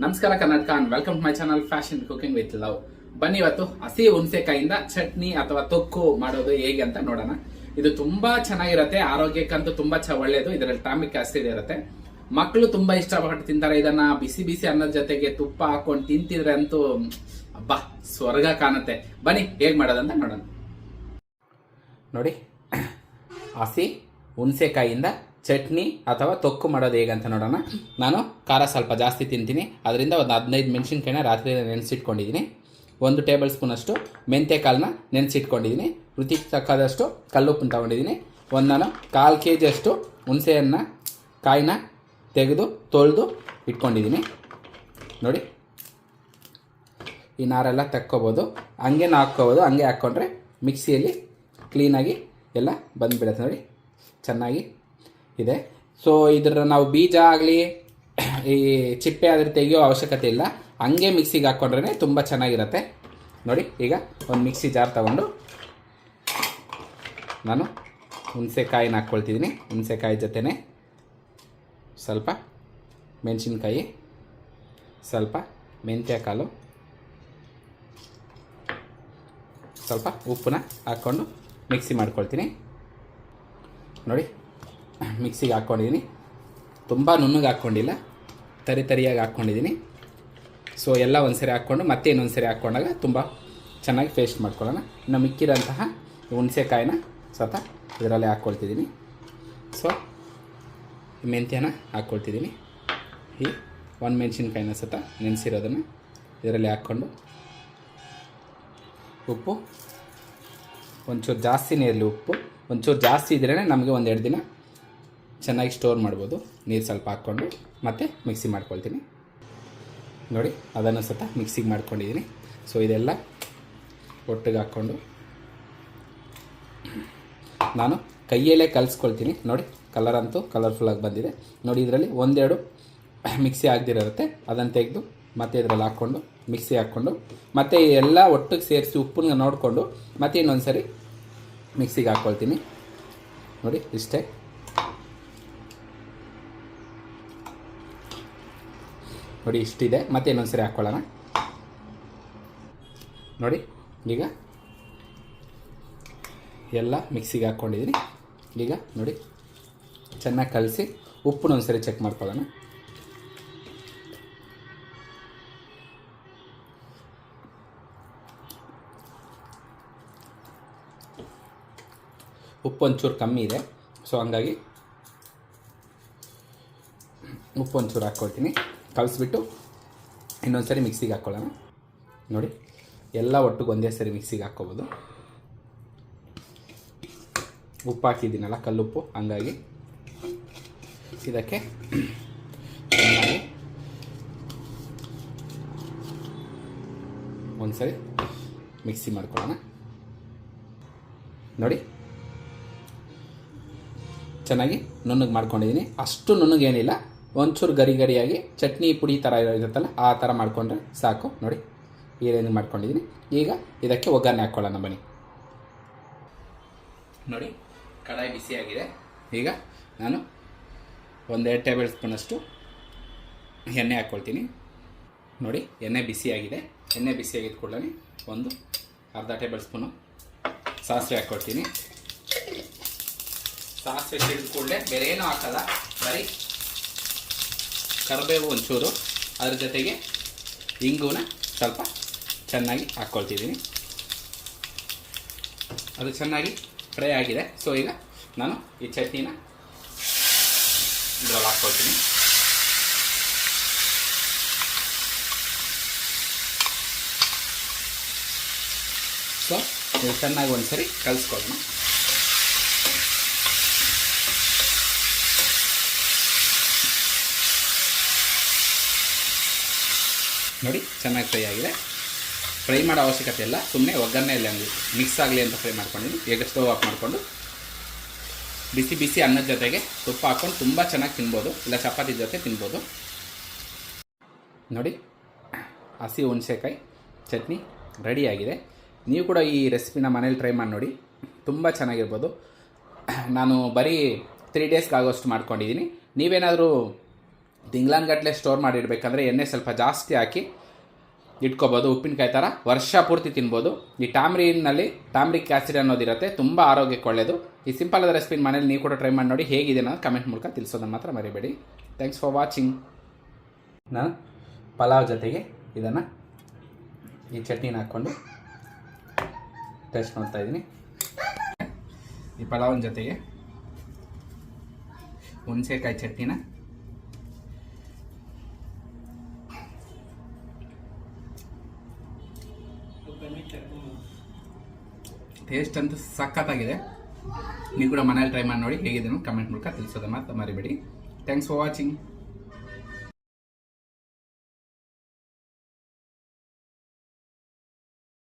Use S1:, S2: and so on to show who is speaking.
S1: ನಮಸ್ಕಾರ Karnataka and welcome to my channel fashion cooking with love ಬನ್ನಿ ಇವತ್ತು ಹಸಿ ಹುಣಸೆಕಾಯಿಂದ ಚಟ್ನಿ ಅಥವಾ ತೊಕ್ಕು ಮಾಡೋದು ಹೇಗೆ ಅಂತ ನೋಡೋಣ. ಇದು ತುಂಬಾ ಚೆನ್ನಾಗಿರುತ್ತೆ, ಆರೋಗ್ಯಕ್ಕಂತೂ ತುಂಬಾ ಚ ಒಳ್ಳೇದು, ಇದರಲ್ಲಿ ಟಾಮಿಕ್ ಆಸಿಡ್ ಇರುತ್ತೆ. ಮಕ್ಕಳು ತುಂಬಾ ಇಷ್ಟಪಟ್ಟು ತಿಂತಾರೆ, ಇದನ್ನ ಬಿಸಿ ಬಿಸಿ ಅನ್ನದ ಜೊತೆಗೆ ತುಪ್ಪ ಹಾಕೊಂಡು ತಿಂತಿದ್ರೆ ಅಂತೂ, ಅಬ್ಬಾ, ಸ್ವರ್ಗ ಕಾಣುತ್ತೆ. ಬನ್ನಿ, ಹೇಗೆ ಮಾಡೋದಂತ ನೋಡೋಣ. ನೋಡಿ, ಹಸಿ ಹುಣಸೆಕಾಯಿಂದ ಚಟ್ನಿ ಅಥವಾ ತೊಕ್ಕು ಮಾಡೋದು ಹೇಗಂತ ನೋಡೋಣ. ನಾನು ಖಾರ ಸ್ವಲ್ಪ ಜಾಸ್ತಿ ತಿಂತೀನಿ. ಅದರಿಂದ ಒಂದು ಹದಿನೈದು ಮೆಣಸಿನ್ಕಾಯಿನ ರಾತ್ರಿ ನೆನೆಸಿಟ್ಕೊಂಡಿದ್ದೀನಿ ಒಂದು ಟೇಬಲ್ ಸ್ಪೂನಷ್ಟು ಮೆಂತ್ಯ ಕಾಳನ್ನ ನೆನೆಸಿಟ್ಕೊಂಡಿದ್ದೀನಿ ರುಚಿಗೆ ತಕ್ಕದಷ್ಟು ಕಲ್ಲುಪ್ಪನ್ನು ತೊಗೊಂಡಿದ್ದೀನಿ ಒಂದು ನಾನು ಕಾಲು ಕೆ ಜಿಯಷ್ಟು ಹುಣಸೆಯನ್ನು ಕಾಯಿನ ತೆಗೆದು, ತೊಳೆದು ಇಟ್ಕೊಂಡಿದ್ದೀನಿ ನೋಡಿ. ಈ ನಾರೆಲ್ಲ ತಕ್ಕೋಬೋದು. ಹಂಗೆ ಹಾಕ್ಕೋಬೋದು ಹಂಗೆ ಹಾಕ್ಕೊಂಡ್ರೆ ಮಿಕ್ಸಿಯಲ್ಲಿ ಕ್ಲೀನಾಗಿ ಎಲ್ಲ ಬಂದುಬಿಡುತ್ತೆ ನೋಡಿ. ಚೆನ್ನಾಗಿ ಇದೆ. ಸೊ ಇದರ ನಾವು ಬೀಜ ಆಗಲಿ ಈ ಚಿಪ್ಪೆ ಆದರೆ ತೆಗೆಯೋ ಅವಶ್ಯಕತೆ ಇಲ್ಲ. ಹಂಗೆ ಮಿಕ್ಸಿಗೆ ಹಾಕ್ಕೊಂಡ್ರೆ ತುಂಬ ಚೆನ್ನಾಗಿರುತ್ತೆ. ನೋಡಿ, ಈಗ ಒಂದು ಮಿಕ್ಸಿ ಜಾರ್ ತಗೊಂಡು ನಾನು ಹುಣಸೆಕಾಯಿನ ಹಾಕ್ಕೊಳ್ತಿದ್ದೀನಿ ಹುಣಸೆಕಾಯಿ ಜೊತೆನೆ ಸ್ವಲ್ಪ ಮೆಣಸಿನ್ಕಾಯಿ, ಸ್ವಲ್ಪ ಮೆಂತ್ಯ ಕಾಳು ಸ್ವಲ್ಪ ಉಪ್ಪನ್ನ ಹಾಕ್ಕೊಂಡು ಮಿಕ್ಸಿ ಮಾಡ್ಕೊಳ್ತೀನಿ. ನೋಡಿ, ಮಿಕ್ಸಿಗೆ ಹಾಕ್ಕೊಂಡಿದ್ದೀನಿ ತುಂಬ ನುಣ್ಣಗೆ ಹಾಕ್ಕೊಂಡಿಲ್ಲ ತರಿ ತರಿಯಾಗಿ ಹಾಕ್ಕೊಂಡಿದ್ದೀನಿ. ಸೊ ಎಲ್ಲ ಒಂದು ಸರಿ ಹಾಕ್ಕೊಂಡು, ಮತ್ತೆ ಇನ್ನೊಂದು ಸರಿ ಹಾಕ್ಕೊಂಡಾಗ ತುಂಬ ಚೆನ್ನಾಗಿ ಪೇಸ್ಟ್ ಮಾಡ್ಕೊಳ್ಳೋಣ. ಇನ್ನು ಮಿಕ್ಕಿರೋಂತಹ ಹುಣಸೆಕಾಯಿನ ಸತ ಇದರಲ್ಲೇ ಹಾಕ್ಕೊಳ್ತಿದ್ದೀನಿ. ಸೊ ಮೆಂತ್ಯನ ಹಾಕ್ಕೊಳ್ತಿದ್ದೀನಿ. ಈ ಒಂದು ಮೆಣಸಿನ್ಕಾಯಿನ ಸತ ನೆನೆಸಿರೋದನ್ನು ಇದರಲ್ಲಿ ಹಾಕ್ಕೊಂಡು, ಉಪ್ಪು, ಒಂಚೂರು ಜಾಸ್ತಿನೇ ಇರಲಿ ಉಪ್ಪು, ಒಂಚೂರು ಜಾಸ್ತಿ ಇದ್ರೇ ನಮಗೆ ಒಂದೆರಡು ದಿನ ಚೆನ್ನಾಗಿ ಸ್ಟೋರ್ ಮಾಡ್ಬೋದು. ನೀರು ಸ್ವಲ್ಪ ಹಾಕ್ಕೊಂಡು. ಮತ್ತೆ ಮಿಕ್ಸಿ ಮಾಡ್ಕೊಳ್ತೀನಿ. ನೋಡಿ, ಅದನ್ನು ಸತ ಮಿಕ್ಸಿಗೆ ಮಾಡ್ಕೊಂಡಿದ್ದೀನಿ. ಸೊ ಇದೆಲ್ಲ ಒಟ್ಟಿಗೆ ಹಾಕ್ಕೊಂಡು ನಾನು ಕೈಯಲ್ಲೇ ಕಲಿಸ್ಕೊಳ್ತೀನಿ. ನೋಡಿ ಕಲರ್ ಅಂತೂ ಕಲರ್ಫುಲ್ಲಾಗಿ ಬಂದಿದೆ. ನೋಡಿ, ಇದರಲ್ಲಿ ಒಂದೆರಡು ಮಿಕ್ಸಿ ಆಗದಿರುತ್ತೆ. ಅದನ್ನು ತೆಗೆದು ಮತ್ತೆ ಇದರಲ್ಲಿ ಹಾಕ್ಕೊಂಡು ಮಿಕ್ಸಿ ಹಾಕ್ಕೊಂಡು ಮತ್ತೆ ಎಲ್ಲ ಒಟ್ಟಿಗೆ ಸೇರಿಸಿ ಉಪ್ಪನ್ನ ನೋಡಿಕೊಂಡು ಮತ್ತೆ ಇನ್ನೊಂದು ಸರಿ ಮಿಕ್ಸಿಗೆ ಹಾಕ್ಕೊಳ್ತೀನಿ. ನೋಡಿ, ಇಷ್ಟೇ. ನೋಡಿ, ಇಷ್ಟಿದೆ. ಮತ್ತೆ ಇನ್ನೊಂದು ಸರಿ ಹಾಕ್ಕೊಳ್ಳೋಣ ನೋಡಿ, ಈಗ ಎಲ್ಲ ಮಿಕ್ಸಿಗೆ ಹಾಕ್ಕೊಂಡಿದ್ದೀನಿ. ಈಗ ನೋಡಿ, ಚೆನ್ನಾಗಿ ಕಲಸಿ ಉಪ್ಪನ್ನ ಒಂದು ಸರಿ ಚೆಕ್ ಮಾಡ್ಕೊಳ್ಳೋಣ. ಉಪ್ಪು ಒಂಚೂರು ಕಮ್ಮಿ ಇದೆ. ಸೊ ಹಂಗಾಗಿ ಉಪ್ಪು ಒಂಚೂರು ಹಾಕ್ಕೊಳ್ತೀನಿ. ಕಲಿಸ್ಬಿಟ್ಟು ಇನ್ನೊಂದು ಸರಿ ಮಿಕ್ಸಿಗೆ ಹಾಕ್ಕೊಳ್ಳೋಣ. ನೋಡಿ, ಎಲ್ಲ ಒಟ್ಟಿಗೆ ಒಂದೇ ಸರಿ ಮಿಕ್ಸಿಗೆ ಹಾಕ್ಕೋಬೋದು. ಉಪ್ಪು ಹಾಕಿದ್ದೀನಲ್ಲ, ಕಲ್ಲುಪ್ಪು, ಹಂಗಾಗಿ. ಇದಕ್ಕೆ ಚೆನ್ನಾಗಿ ಒಂದು ಸರಿ ಮಿಕ್ಸಿ ಮಾಡ್ಕೊಳ್ಳೋಣ. ನೋಡಿ, ಚೆನ್ನಾಗಿ ನುಣ್ಣಗೆ ಮಾಡ್ಕೊಂಡಿದ್ದೀನಿ. ಅಷ್ಟು ನುಣ್ಣಗೇನಿಲ್ಲ. ಒಂಚೂರು ಗರಿ ಗರಿಯಾಗಿ ಚಟ್ನಿ ಪುಡಿ ಥರ ಇರುತ್ತಲ್ಲ, ಆ ಥರ ಮಾಡಿಕೊಂಡ್ರೆ ಸಾಕು. ನೋಡಿ ಈ ಮಾಡ್ಕೊಂಡಿದ್ದೀನಿ. ಈಗ ಇದಕ್ಕೆ ಒಗ್ಗರಣೆ ಹಾಕ್ಕೊಳ್ಳೋಣ ಬನ್ನಿ. ನೋಡಿ, ಕಡಾಯಿ ಬಿಸಿಯಾಗಿದೆ. ಈಗ ನಾನು ಒಂದೆರಡು ಟೇಬಲ್ ಸ್ಪೂನಷ್ಟು ಎಣ್ಣೆ ಹಾಕ್ಕೊಳ್ತೀನಿ ನೋಡಿ, ಎಣ್ಣೆ ಬಿಸಿಯಾಗಿದೆ. ಎಣ್ಣೆ ಬಿಸಿಯಾಗಿದ್ದ ಕೂಡಲೇ ಒಂದು ಅರ್ಧ ಟೇಬಲ್ ಸ್ಪೂನು ಸಾಸಿವೆ ಹಾಕ್ಕೊಳ್ತೀನಿ ಸಾಸಿವೆ ಸಿಡಿದ ಕೂಡಲೇ ಬೇರೆ ಏನೂ ಹಾಕಲ್ಲ, ಬರೀ ಕರಿಬೇವು ಒಂಚೂರು. ಅದ್ರ ಜೊತೆಗೆ ಇಂಗುನ ಸ್ವಲ್ಪ ಚೆನ್ನಾಗಿ ಹಾಕ್ಕೊಳ್ತಿದ್ದೀನಿ. ಅದು ಚೆನ್ನಾಗಿ ಫ್ರೈ ಆಗಿದೆ. ಸೊ ಈಗ ನಾನು ಈ ಚಟ್ನಿನ ಇದ್ರಲ್ಲಿ ಹಾಕ್ಕೊಳ್ತೀನಿ. ಸೊ ಚೆನ್ನಾಗಿ ಒಂದ್ಸರಿ ಕಲಿಸ್ಕೊಳ್ಳೋಣ. ನೋಡಿ, ಚೆನ್ನಾಗಿ ಫ್ರೈ ಆಗಿದೆ. ಫ್ರೈ ಮಾಡೋ ಅವಶ್ಯಕತೆ ಇಲ್ಲ ಸುಮ್ಮನೆ ಒಗ್ಗರಣೆಯಲ್ಲಿ ಹಂಗೆ ಮಿಕ್ಸ್ ಆಗಲಿ ಅಂತ ಫ್ರೈ ಮಾಡ್ಕೊಂಡಿದ್ದೀನಿ. ಈಗ ಸ್ಟವ್ ಆಫ್ ಮಾಡಿಕೊಂಡು ಬಿಸಿ ಬಿಸಿ ಅನ್ನದ ಜೊತೆಗೆ ತುಪ್ಪ ಹಾಕ್ಕೊಂಡು ತುಂಬ ಚೆನ್ನಾಗಿ ತಿನ್ಬೋದು. ಇಲ್ಲ, ಚಪಾತಿ ಜೊತೆ ತಿನ್ಬೋದು. ನೋಡಿ, ಹಸಿ ಹುಣಸೆಕಾಯಿ ಚಟ್ನಿ ರೆಡಿಯಾಗಿದೆ ನೀವು ಕೂಡ ಈ ರೆಸಿಪಿನ ಮನೇಲಿ ಟ್ರೈ ಮಾಡಿ ನೋಡಿ. ತುಂಬ ಚೆನ್ನಾಗಿರ್ಬೋದು. ನಾನು ಬರೀ ತ್ರೀ ಡೇಸ್ಗೆ ಆಗೋಷ್ಟು ಮಾಡ್ಕೊಂಡಿದ್ದೀನಿ. ನೀವೇನಾದರೂ ತಿಂಗ್ಳಾನ್ಗಟ್ಲೆ ಸ್ಟೋರ್ ಮಾಡಿ ಇಡಬೇಕಂದ್ರೆ ಎಣ್ಣೆ ಸ್ವಲ್ಪ ಜಾಸ್ತಿ ಹಾಕಿ ಇಟ್ಕೋಬೋದು. ಉಪ್ಪಿನಕಾಯಿ ಥರ ವರ್ಷ ಪೂರ್ತಿ ತಿನ್ಬೋದು. ಈ ಟಾಮ್ರಿನಲ್ಲಿ ಟಾಮ್ರಿಕ್ ಆ್ಯಸಿಡ್ ಅನ್ನೋದಿರುತ್ತೆ ತುಂಬ ಆರೋಗ್ಯಕ್ಕೆ ಒಳ್ಳೆಯದು ಈ ಸಿಂಪಲ್ ಆದ ರೆಸಿಪಿನ ಮನೇಲಿ ನೀವು ಕೂಡ ಟ್ರೈ ಮಾಡಿ ನೋಡಿ ಹೇಗಿದೆ ಅನ್ನೋದು ಕಮೆಂಟ್ ಮೂಲಕ ತಿಳಿಸೋದನ್ನು ಮಾತ್ರ ಮರಿಬೇಡಿ. ಥ್ಯಾಂಕ್ಸ್ ಫಾರ್ ವಾಚಿಂಗ್ ನಾನು ಪಲಾವ್ ಜೊತೆಗೆ ಇದನ್ನು ಈ ಚಟ್ನಿನ ಹಾಕ್ಕೊಂಡು ಟೇಸ್ಟ್ ಮಾಡ್ತಾ ಇದ್ದೀನಿ. ಈ ಪಲಾವಿನ ಜೊತೆಗೆ ಹುಣಸೆಕಾಯಿ ಚಟ್ನಿನ ಟೇಸ್ಟ್ ಅಂತೂ ಸಖತ್ತಾಗಿದೆ. ನೀವು ಕೂಡ ಮನೇಲಿ ಟ್ರೈ ಮಾಡಿ ನೋಡಿ, ಹೇಗಿದೆ ಕಮೆಂಟ್ ಮೂಲಕ ತಿಳಿಸೋದ ಮಾತ್ರ ಮರಿಬೇಡಿ. Thanks for watching